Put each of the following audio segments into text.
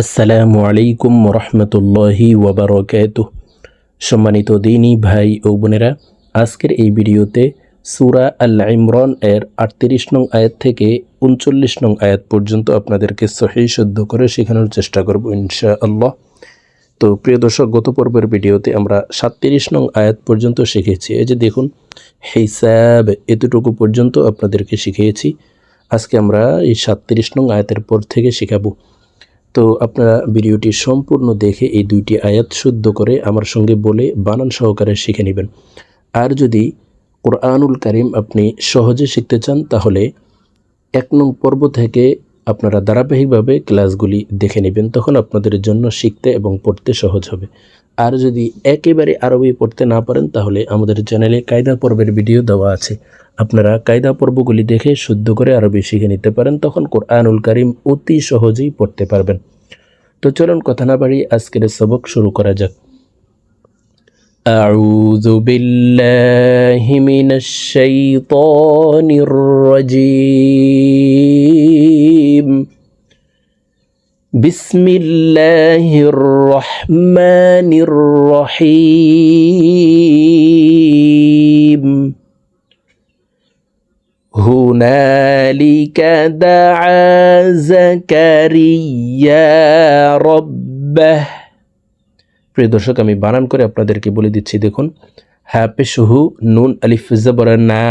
আসসালামু আলাইকুম রহমতুল্লাহি ওবরকাত সম্মানিত দিনী ভাই ও বোনেরা, আজকের এই ভিডিওতে সুরা আল ইমরান এর আটত্রিশ নং আয়াত থেকে উনচল্লিশ নং আয়াত পর্যন্ত আপনাদেরকে সহি শুদ্ধ করে শেখানোর চেষ্টা করব ইনশা আল্লাহ তো প্রিয় দর্শক, গত পর্বের ভিডিওতে আমরা সাতত্রিশ নং আয়াত পর্যন্ত শিখেছি। এই যে দেখুন, হিসাব এতটুকু পর্যন্ত আপনাদেরকে শিখিয়েছি। আজকে আমরা এই সাতত্রিশ নং আয়াতের পর থেকে শেখাবো। তো আপনারা ভিডিওটি সম্পূর্ণ দেখে এই দুইটি আয়াত শুদ্ধ করে আমার সঙ্গে বলে বানান সহকারে শিখে নেবেন। আর যদি কোরআনুল কারিম আপনি সহজে শিখতে চান, তাহলে এক নং পর্ব থেকে আপনারা ধারাবাহিকভাবে ক্লাসগুলি দেখে নেবেন, তখন আপনাদের জন্য শিখতে এবং পড়তে সহজ হবে। আর যদি একেবারে আরবি পড়তে না পারেন, তাহলে আমাদের চ্যানেলে কায়দা পর্বের ভিডিও দেওয়া আছে। আপনারা কায়দা পর্বগুলি দেখে শুদ্ধ করে আরবি শিখে নিতে পারেন, তখন কোরআনুল কারিম অতি সহজেই পড়তে পারবেন। তো চলুন কথা না বাড়ি আজকের সবক শুরু করা যাক أعوذ بالله من الشيطان الرجيم بسم الله الرحمن الرحيم هنالك دعا زكريا ربه প্রিয় দর্শক আমি বানান করে আপনাদেরকে বলে দিচ্ছি দেখুন হ্যাঁ পেশুহু নুন আলিফ জবর না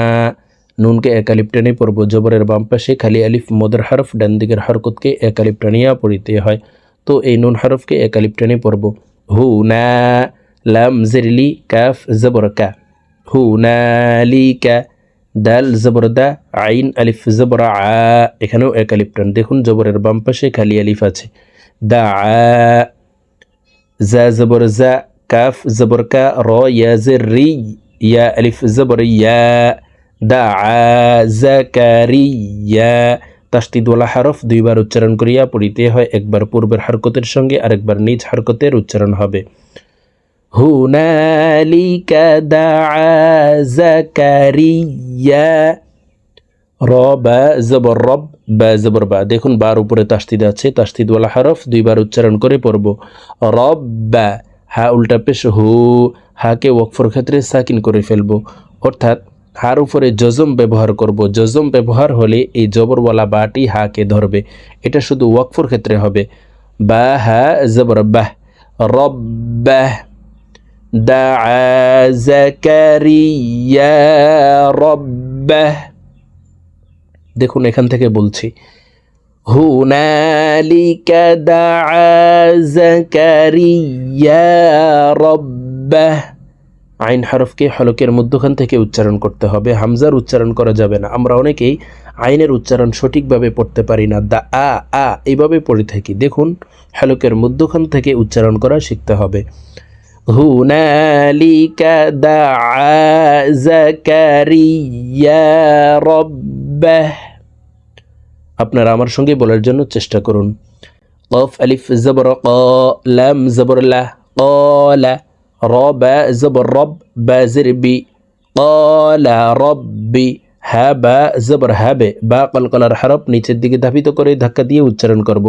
নুনকে এক আলিফ টেনে পড়ব জবরের বাম পাশে খালি আলিফ মদর হরফ ডান দিকের হরকতকে এক আলিফ টানিয়া পড়িতে হয় তো এই নুন হরফকে এক আলিফ টেনে পড়ব হু না লাম জেরলি কাফ জবর কা হু নালি কা দাল জবর দা, আইন আলিফ জবর আ, এখানেও এক আলিফ টান। দেখুন জবরের বাম পাশে খালি আলিফ আছে। দা জা জবর জা, কাফ জবর কা, র, ইয়া জের রি, ইয়া আলিফ জবর ইয়া। দা জাকারিয়া তাস্তিদওয়ালা হরফ দুইবার উচ্চারণ করিয়া পড়িতে হয়। একবার পূর্বের হরকতের সঙ্গে আরেকবার নিজ হরকতের উচ্চারণ হবে। هنالك دعا زكريا রবা জবর রব বা জবর বা দেখুন বার উপরে তাস্তিদ আছে তাস্তিদওয়ালা হরফ দুইবার উচ্চারণ করে পড়ব রব বা হা উল্টা পেশ হু হাকে ওয়াকফর ক্ষেত্রে সাকিন করে ফেলব অর্থাৎ হার উপরে জজম ব্যবহার করব জজম ব্যবহার হলে এই জবরওয়ালা বাটি হাকে ধরবে এটা শুধু ওয়াকফর ক্ষেত্রে হবে বা হা জবর বাহ রব্বাহ دعا زكريا ربه দেখুন এখান থেকে বলছি হুনালিক দাআ জাকারিয়া রব্বাহ আইন হরফকে হলকের মধ্যখান থেকে উচ্চারণ করতে হবে হামজার উচ্চারণ করা যাবে না আমরা অনেকেই আইনের উচ্চারণ সঠিকভাবে পড়তে পারি না দা আ আ এইভাবে পড়ে থাকি দেখুন হলকের মধ্যখান থেকে উচ্চারণ করা শিখতে হবে هنالك دعا زكريا ربه আপনারা আমার সঙ্গে বলার জন্য চেষ্টা করুন قف ألف زبر قا لام زبر لا قال رب زبر رب بازر بي قال ربي হাবা জবর হাবে বা কলকলার হরফ নিচের দিকে ধাপিত করে ধাক্কা দিয়ে উচ্চারণ করব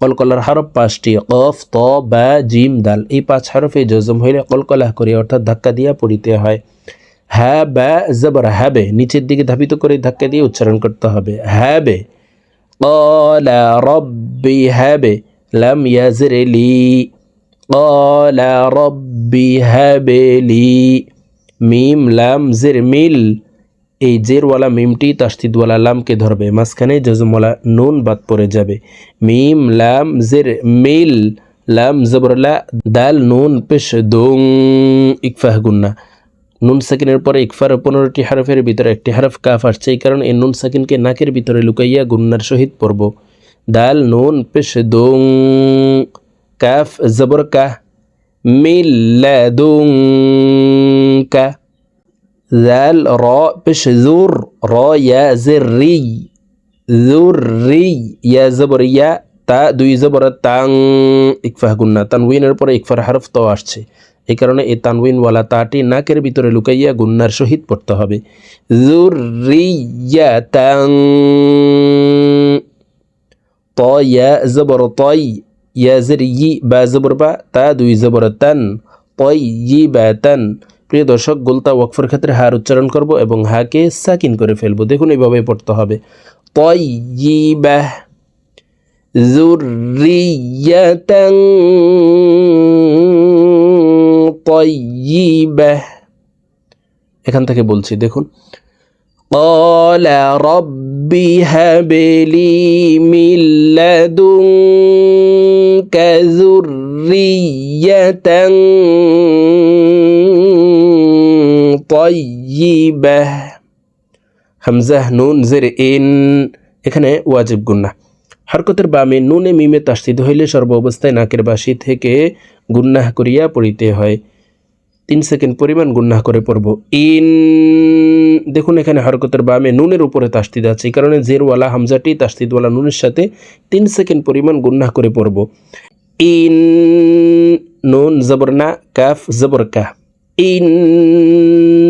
কলকলার হরফ পাঁচটি, কফ, ত, বা, জিম, দাল, এই পাঁচ হরফে জজম হইলে কলকলাহ করে অর্থাৎ ধাক্কা দিয়া পড়িতে হয়। হ্যাঁ বা, জবর, হ্যাবে, নিচের দিকে ধাবিত করে ধাক্কা দিয়ে উচ্চারণ করতে হবে। হ্যাবে, কলা, রব্বি, হ্যাবে, লাম ইয়াজরেলি কলা, রব্বি হ্যাবেলি মিম, লাম, জের, মিল এই জেরওয়ালা মিমটি তাস্তিদওয়ালা লামকে ধরবে, মাঝখানে জজমওয়ালা নুন বাদ পড়ে যাবে। মিম, লাম, জের, মিল, লাম জবরলা দাল, নুন, পেশ, দোং, ইকফাহ, গুন্না। নুন সাকিনের পরে ইকফার পনেরোটি হারফের ভিতরে একটি হারফ কাফ আসছে, এই কারণে এই নুন সাকিনকে নাকের ভিতরে লুকাইয়া গুন্নার সহিত পড়ব। দাল, নুন, পেশ, দোং, কাফ, জবর, কাহ মিল্লা দোং, কা। ذال را بش ذور را يا زري ذري يا زبر يا তা দুই জবর তাং ইকফাহ গুন্না তানউইনের পরে ইকফার হরফ তো আসছে এই কারণে এই তানউইনওয়ালা তাটি নাকের ভিতরে লুকাইয়া গুন্নার সহিত পড়তে হবে জুরিয়া তাং তয়া জবর তই ইয়া জের ই বা জবর বা তা দুই জবর তান পয় ই বা তান প্রিয় দর্শক গোলতা ওয়াকফের ক্ষেত্রে হার উচ্চারণ করব এবং হাকে সাকিন করে ফেলবো দেখুন এইভাবে পড়তে হবে পয় ই বা জুরিয়াতাং طيبة এখান থেকে বলছি দেখুন قال رب هب لي من لدنك ذرية তয়িবাহ হামজাহ নুন জের ইন এখানে ওয়াজিব গুন্না হরকতের বামে নুনে মিমে তাস্তিদ হইলে সর্ব অবস্থায় নাকের বাসি থেকে গুন্নাহ করিয়া পড়িতে হয়। তিন সেকেন্ড পরিমাণ গুন্নাহ করে পড়ব। ইন। দেখুন এখানে হরকতের বামে নুনের উপরে তাস্তিদ আছে। এই কারণে জেরওয়ালা, হামজাটি তাস্তিদওয়ালা নুনের সাথে তিন সেকেন্ড পরিমাণ গুন্নাহ করে পড়ব। ইন। নুন জবরনা কাফ জবর কাহ ইন।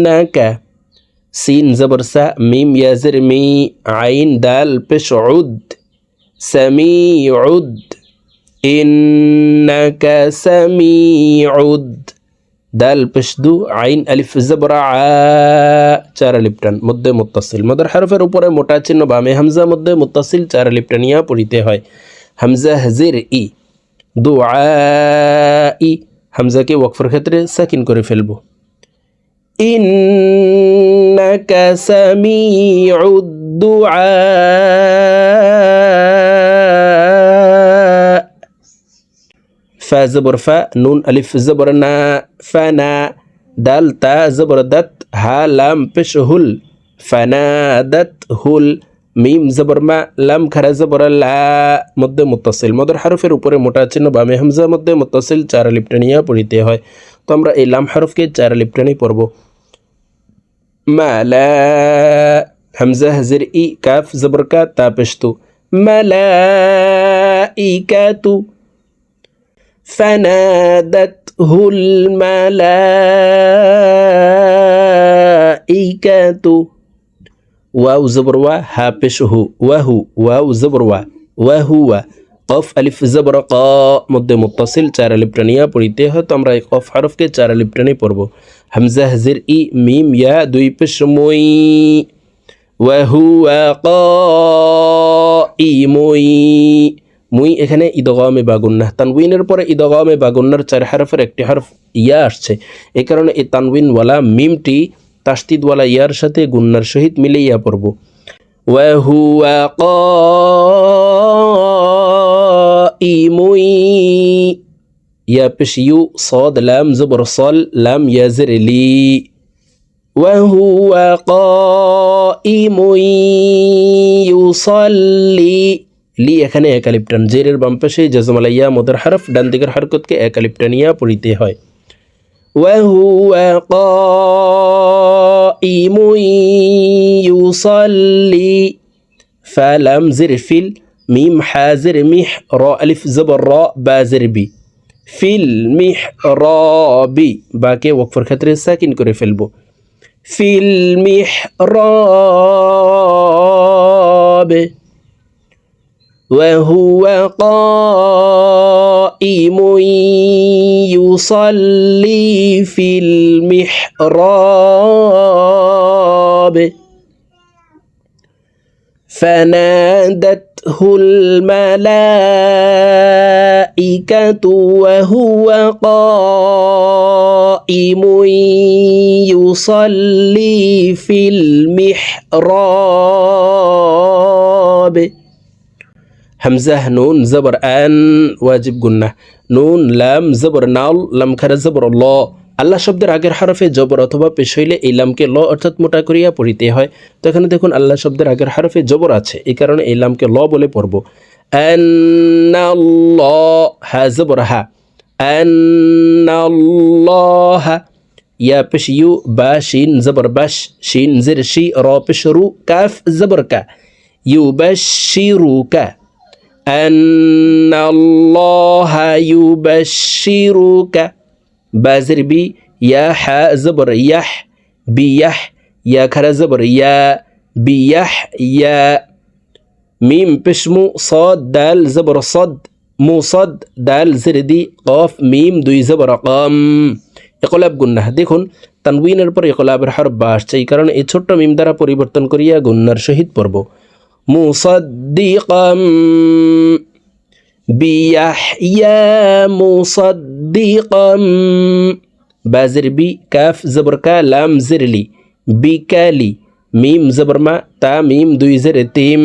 না কা সিন জবর সা মিম ইয়াজের মি আইন দাল পেশ উদ সামিউদ ইন্নাকা সামিউদ দাল পেশদু আইন আলিফ জবরা আ চার আলিপটান মধ্যে মুত্তাসিল মদর হারফের উপরে মোটা চিহ্ন বামে হামজা মধ্যে মুত্তাসিল চার আলিপটানিয়া পড়িতে হয় হামজা হাজির ই দু ই হামজাকে ওয়াকফের ক্ষেত্রে সাকিন করে ফেলব ইন্নাকা সামিউদ দুআ ফা জবর ফা নুন আলিফ জবর না ফানা দাল তা জবর দাত হা লাম পেশ হুল ফানাদাত হুল মিম জবর মা লাম খারা জবর লা মধ্যে মুত্তাসিল মদর হারফের উপরে মোটা চিহ্ন বামে হামজা মধ্যে মুত্তাসিল চার লিপটানিয়া পড়িতে হয় তো আমরা এই লাম হারফকে চার লিপটানি পড়ব মালা হামজা হাজির ই কাফ জবর কা তা পেশতু মালা ই কাতু فنادته الملائكة واو زبر وا هابشه وهو واو زبر وا وهو কফ আলিফ জবর ক মধ্যে মুত্তাসিল চার আলিপ্টানিয়া পড়িতে হয় তো আমরা এই কফ হরফকে চার আলিপ্টানি পড়ব হামজা হাজির ই মিম ইয়া দুই পেশমই ওয়াহুয়া ক ই মই মুই এখানে ইদগামে বাগুন্না তানউইনের পরে ইদগামে বাগুন্নার চার হারফের একটি হারফ ইয়া আসছে। এ কারণে এই তানউইনওয়ালা মিমটি তাস্তিদওয়ালা ইয়ার সাথে গুন্নার সহিত মিলে ইয়া পড়ব। ওয়াহুয়া ক ই মুই بشيو صاد لام زبر صل لام يزر لي وهو قائم يصلي লি এখানে একালিপ্টান জেরের বাম পাশে জজমালাইয়া মদের হারফ ডান দিকের হরকতকে একালিপ্টানিয়া পড়িতে হয় وهو قائم يصلي فلم زر فيل ميم حازر مح را ألف زبر را بازر بي في المحراب باكي وقفر ক্ষেত্রে সাকিন করে ফেলবো في المحراب وهو قائم يصلي في المحراب رفعته الملائكة وهو قائم يصلي في المحراب. همزة نون زبر أن واجب قلنا. نون لام زبر نال لم كان زبر الله. আল্লাহ শব্দের আগের হরফে জবর অথবা পেশ হইলে এই লামকে ল অর্থাৎ মোটা করিয়া পড়িতে হয় তো এখানে দেখুন আল্লাহ শব্দের আগের হরফে জবর আছে এই কারণে এই লামকে ল বলে পড়ব হা জবর হা হা ইয়া পেশ ইউ বা শিন জবর বাস শিন জির শি র পেশ রু কাফ জবর কা ইউ বাস শিরু কা أن الله يبشرك বাজের বি ইয়া হ্যা জবর ইয়াহ বি ইয়াহ ইয়া খারা জবর ইয়া বি ইয়াহ ইয়া মিম পেশমু সদ দাল জবর সদ মুসদ দাল জিরদি কফ মিম দুই জবর কম একলাব গুন্না দেখুন তানবিনের পর একলাবের হর বা আসছে এই কারণে এই ছোট্ট মিম দ্বারা পরিবর্তন করিয়া গুন্নার সহিত পড়ব মুসদ্দিকম বিয়াহইয়া মুসদ্দিকাম বাজির বি কাফ জবর কা লাম জিরলি বিকালি মিম জবর মা তা মিম দুই জের তিম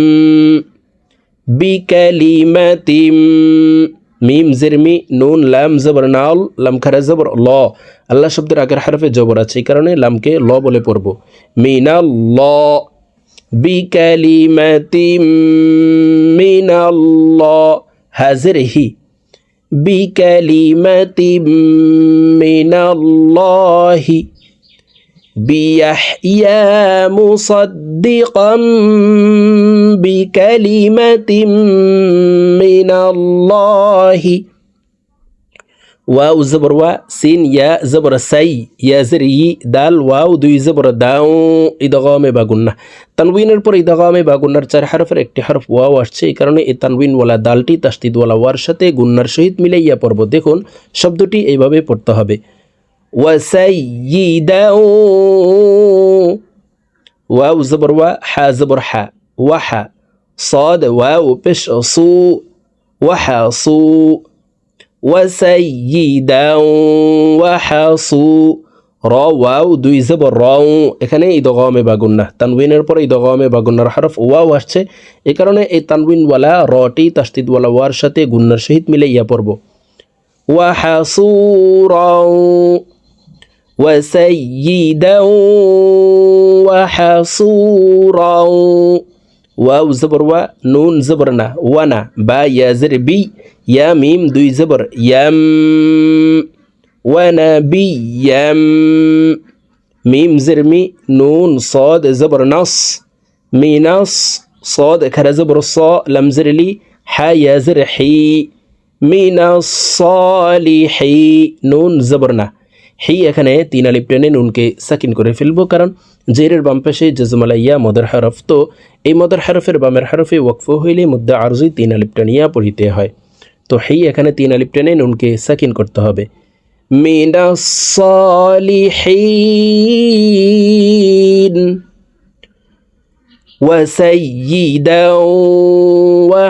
বিকালিমাতিম মিম জিরমি নুন লাম জবর নাল লাম খারা জবর ল আল্লাহ শব্দের আগের হারফে জবর আছে, এই কারণে লামকে ল বলে পড়ব। মিনাল ল বিকালিমাতিম মিনাল ল هذره بكلمة من الله بيحيى مصدقا بكلمة من الله. واو زبر و سين يا زبر سي يا زري دال واو দুই জবর দাও ইদগামে বাগুন্না তানউইনের পর ইদগামে বাগুন্নার চার হরফের একটি হরফ ওয়াও আসছে এই কারণে এই তানউইনওয়ালা দালটি তাস্তিদওয়ালা ওয়ার সাথে গুন্নার সহিত মিলাইয়া পড়ব দেখুন শব্দটি এইভাবে পড়তে হবে وسيدا واو زبر و حا زبر حا وحا صاد واو بش صو وحا صو وسيدا وحصو র ওয়াও দুই জবর রও এখানে ইদগমে বাগুন্না তানউইনের পরে ইদগমে বাগুন্নার হরফ ওয়াও আসছে এ কারণে এই তানউইনওয়ালা রটি তাস্তিদওয়ালা ওয়ার সাথে গুন্নার সহিত মিলে ইয়া পড়ব ওয়াহাসুরাও وسيدا وحصورا واو زبر و نون زبرنا ونا با يا زر بي يا ميم دوي زبر يم ونبي يم ميم زر مي نون صاد زبر نص مي نص صاد كر زبر الصا لم زر لي حا يا زر حي من الصالحي نون زبرنا হেই এখানে তিন আলিপ টেনে নুনকে সাকিন করে ফেলবো কারণ জেরের বাম পাশে জজমালাইয়া মদর হরফ তো এই মদর হরফের বামের হরফে ওয়াকফ হইলে মুদ্দা আরজুই তিন আলিপ টেনিয়া পড়িতে হয় তো হেই এখানে তিন আলিপ টেনে নুনকে সাকিন করতে হবে মিনা সলিহীন وسيدا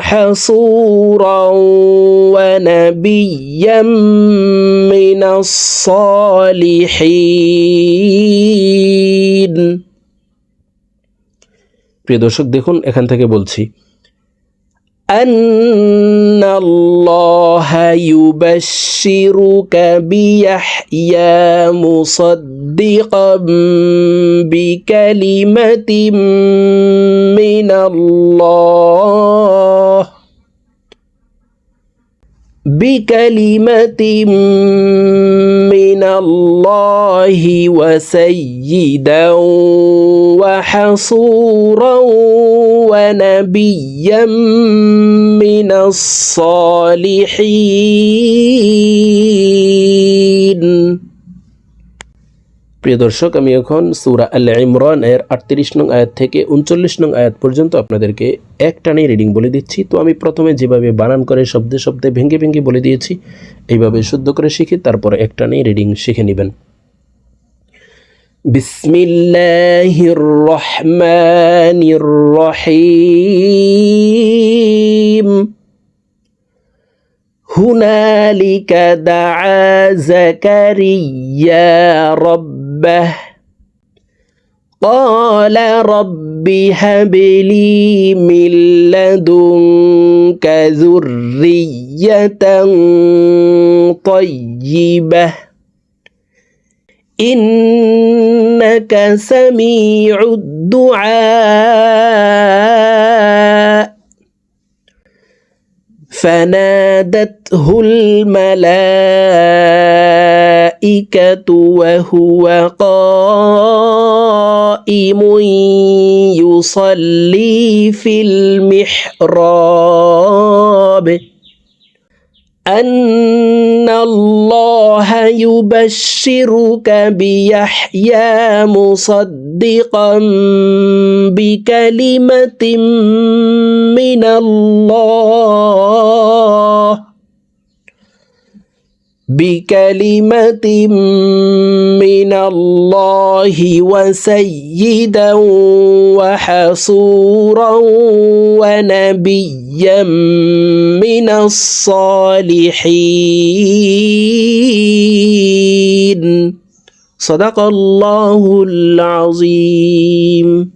وحصورا ونبيا من الصالحين প্রিয় দর্শক দেখুন এখান থেকে বলছি أن الله يبشرك بيحيى مصدقا بكلمة من الله. بكلمة من الله وسيدا وحصورا ونبيا من الصالحين. প্রিয় দর্শক, আমি এখন সুরা আল ইমরান এর আটত্রিশ নং আয়াত থেকে উনচল্লিশ নং আয়াত পর্যন্ত আপনাদেরকে এক টানে রিডিং বলে দিচ্ছি। তো আমি প্রথমে যেভাবে বানান করে শব্দে শব্দে ভেঙে ভেঙে বলে দিয়েছি, এইভাবে শুদ্ধ করে শিখে তারপর এক টানে রিডিং শিখে নেবেন। বিসমিল্লাহির রহমানির রহিম। هنالك دعا زكريا ربه. قال رب هب لي من لدنك ذرية طيبة. إنك سميع الدعاء. فنادته الملائكة وهو قائم يصلي في المحراب. أن الله يبشرك بيحيى مصدقا بكلمة من الله. بكلمة من الله وسيدا وحصورا ونبيا من الصالحين. صدق الله العظيم.